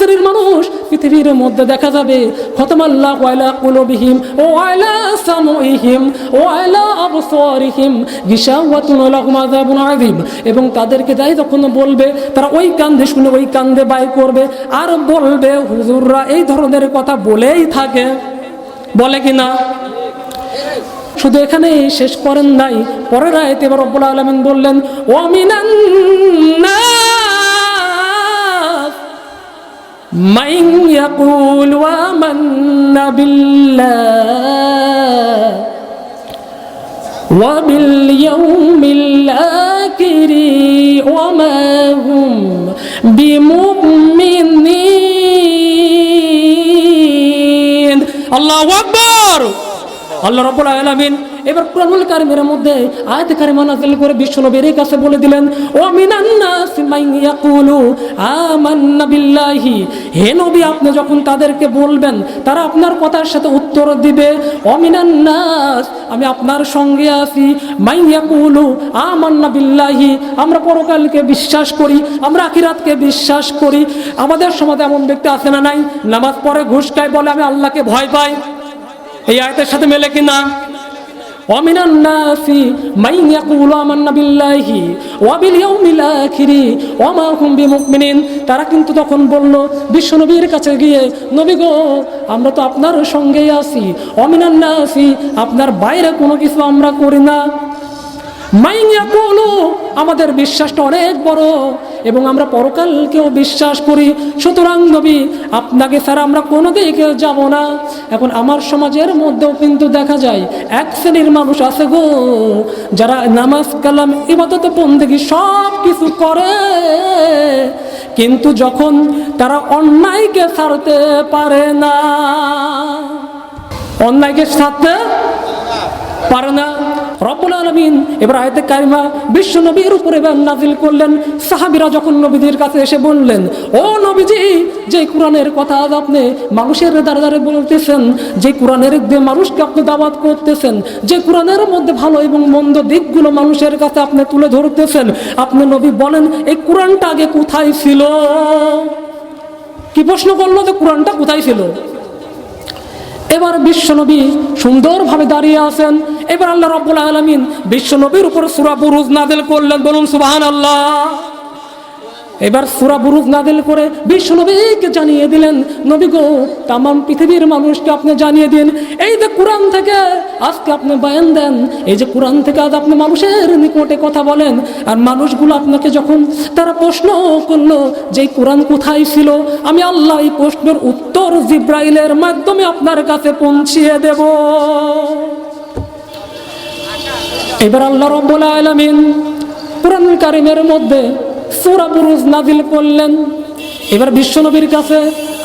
শ্রেণির মানুষ, পৃথিবীর মধ্যে দেখা যাবে এবং তাদেরকে যাই যখন বলবে, তারা ওই কান্দে শুনে ওই কান্দে বাই করবে, আর বলবে, হুজুররা এই ধরনের কথা বলেই থাকে। বলে কি না শুধু এখানে শেষ করেন নাই, পরের আয়তে এবার রব্বুল আলমিন বললেন ও من يقول وامنا بالله وباليوم الآخر وما هم بمؤمنين. الله أكبر. الله رب العالمين. এবার কুরআনুল কারিমের মধ্যে আয়াত কারিমা নাযিল করে বিশ্বনবীর কাছে বলে দিলেন, ও মিনান নাস মান ইয়াকুলু, আমান্না বিল্লাহি। হে নবী, আপনি যখন তাদেরকে বলবেন, তারা আপনার কথার সাথে উত্তর দিবে, ও মিনান নাস, আমি আপনার সঙ্গে আছি। মান ইয়াকুলু, আমান্না বিল্লাহি। আমরা পরকালকে বিশ্বাস করি, আমরা আখিরাতকে বিশ্বাস করি। আমাদের সমাজে এমন ব্যক্তি আছে না নাই? নামাজ পড়ে ঘুষ খায় বলে আমি আল্লাহকে ভয় পাই। এই আয়তের সাথে মেলে কিনা? ومن الناس من يقول آمنا بالله وباليوم الآخر وما هم بمؤمنين তারা কিন্তু তখন বলল বিশ্বনবীর কাছে গিয়ে নবী গো আমরা তো আপনার সঙ্গেই আছি অমিনান নাসি আপনার বাইরে কোনো কিছু আমরা করি না মাইয়া বলো আমাদের বিশ্বাসটা অনেক বড় এবং আমরা পরকালকেও বিশ্বাস করি। সুতরাং নবী, আপনাকে ছাড়া আমরা কোনো দিকে যাব না। এখন আমার সমাজের মধ্যেও কিন্তু দেখা যায়, এক শ্রেণির মানুষ আছে গো, যারা নামাজ, কালাম, ইবাদত, বন্দেগি সব কিছু করে। কিন্তু যখন তারা অন্যায়কে ছাড়তে পারে না, অন্যায়কে ছাড়তে পারে না রব্বুল আলমিন এবার আয়তে কারিমা বিশ্ব নবীর উপরে নাজিল করলেন। সাহাবিরা যখন নবীদের কাছে এসে বললেন, ও নবীজি, যে কোরআনের কথা আজ আপনি মানুষের দ্বারা দ্বারে বলতেছেন, যে কোরআনের দিয়ে মানুষকে আপনি দাওয়াত করতেছেন, যে কোরআনের মধ্যে ভালো এবং মন্দ দিকগুলো মানুষের কাছে আপনি তুলে ধরতেছেন, আপনি নবী বলেন, এই কোরআনটা আগে কোথায় ছিল? কি প্রশ্ন করল যে কোরআনটা কোথায় ছিল? এবার বিশ্বনবী সুন্দরভাবে দাঁড়িয়ে আছেন। এবার আল্লাহ রব্বুল আলমিন বিশ্বনবীর উপর সুরা বুরুজ নাদেল করলেন। বলুন সুবাহান আল্লাহ এবার সুরা বুরুজ নাদিল করে বিশ্বনবীকে জানিয়ে দিলেন, নবী গো তাম পৃথিবীর মানুষকে আপনি জানিয়ে দিন। এই যে কোরআন থেকে আজকে আপনি বয়ান দেন, এই যে কোরআন থেকে আজ আপনি মানুষের নিকটে কথা বলেন, আর মানুষগুলো আপনাকে যখন তারা প্রশ্ন করল যে কোরআন কোথায় ছিল, আমি আল্লাহ এই প্রশ্নের উত্তর জিব্রাইলের মাধ্যমে আপনার কাছে পৌঁছিয়ে দেব। এবার আল্লাহ রব্বুল আলামিন কোরআন কারিমের মধ্যে সূরা বুরুজ নাজিল করলেন এবার বিশ্বনবীর কাছে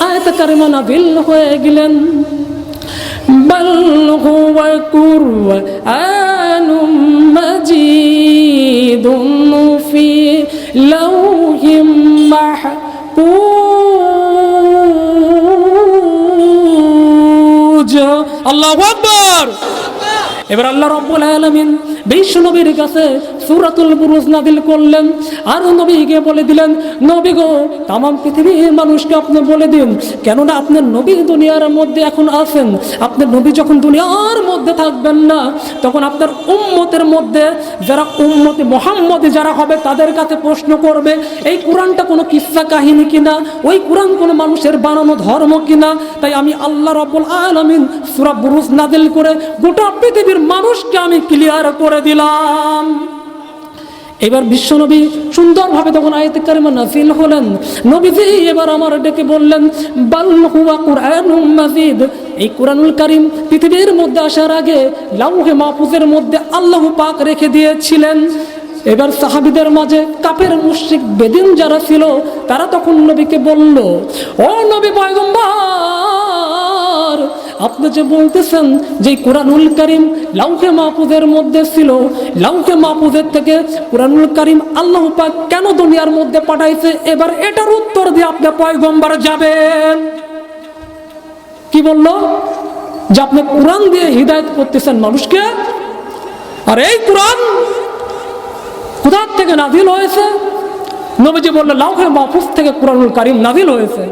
আয়াত কারিমা নাজিল হয়ে গেলেন بل هو قرآن مجيد في لوح محفوظ الله أكبر এবার আল্লাহ রব্বুল আলামিন বিশ্ব নবীর কাছে সূরাতুল বুরুজ নাদিল করলেন। আর নবীকে বলে দিলেন, নবী গো তাম পৃথিবীর মানুষকে আপনি বলে দিন। কেননা আপনার নবী দুনিয়ার মধ্যে এখন আছেন। আপনার নবী যখন দুনিয়ার মধ্যে থাকবেন না, তখন আপনার উম্মতের মধ্যে যারা উম্মতি মোহাম্মদী যারা হবে, তাদের কাছে প্রশ্ন করবে, এই কোরআনটা কোনো কিস্সা কাহিনী কিনা? ওই কোরআন কোনো মানুষের বানানো ধর্ম কিনা? তাই আমি আল্লাহ রব্বুল আলামিন সূরা বুরুজ নাদিল করে গোটা পৃথিবীর মানুষকে আমি ক্লিয়ার করে দিলাম। এবার বিশ্বনবী সুন্দরভাবে তখন আয়তে কারিমা নাজিল হলেন। নবীজি এবার আমার ডেকে বললেন, বাল কুরআনুম মাজিদ। এই কোরআনুল কারিম পৃথিবীর মধ্যে আসার আগে লাউহে মাহফুজের মধ্যে আল্লাহ পাক রেখে দিয়েছিলেন। এবার সাহাবিদের মাঝে কাপের মুশরিক বেদিন যারা ছিল, তারা তখন নবীকে বলল, ও নবী পয়গম্বর আপনি যে বলতেছেন, যে কোরআনুল করিম লাউকে মাহফুজের মধ্যে ছিল লাউকে মাহফুজের থেকে কোরআনুল করিম আল্লাহ পাক কেন দুনিয়ার মধ্যে পাঠাইছে? এবার এটার উত্তর দিয়ে আপনি পয়গম্বর যাবেন। কি বলল? যে আপনি কোরআন দিয়ে হৃদায়ত করতেছেন মানুষকে। আর এই কোরআন কোথার থেকে নাজিল হয়েছে। নবীজি বলল লাউহে মাহফুজ থেকে কোরআনুল করিম নাজিল হয়েছে।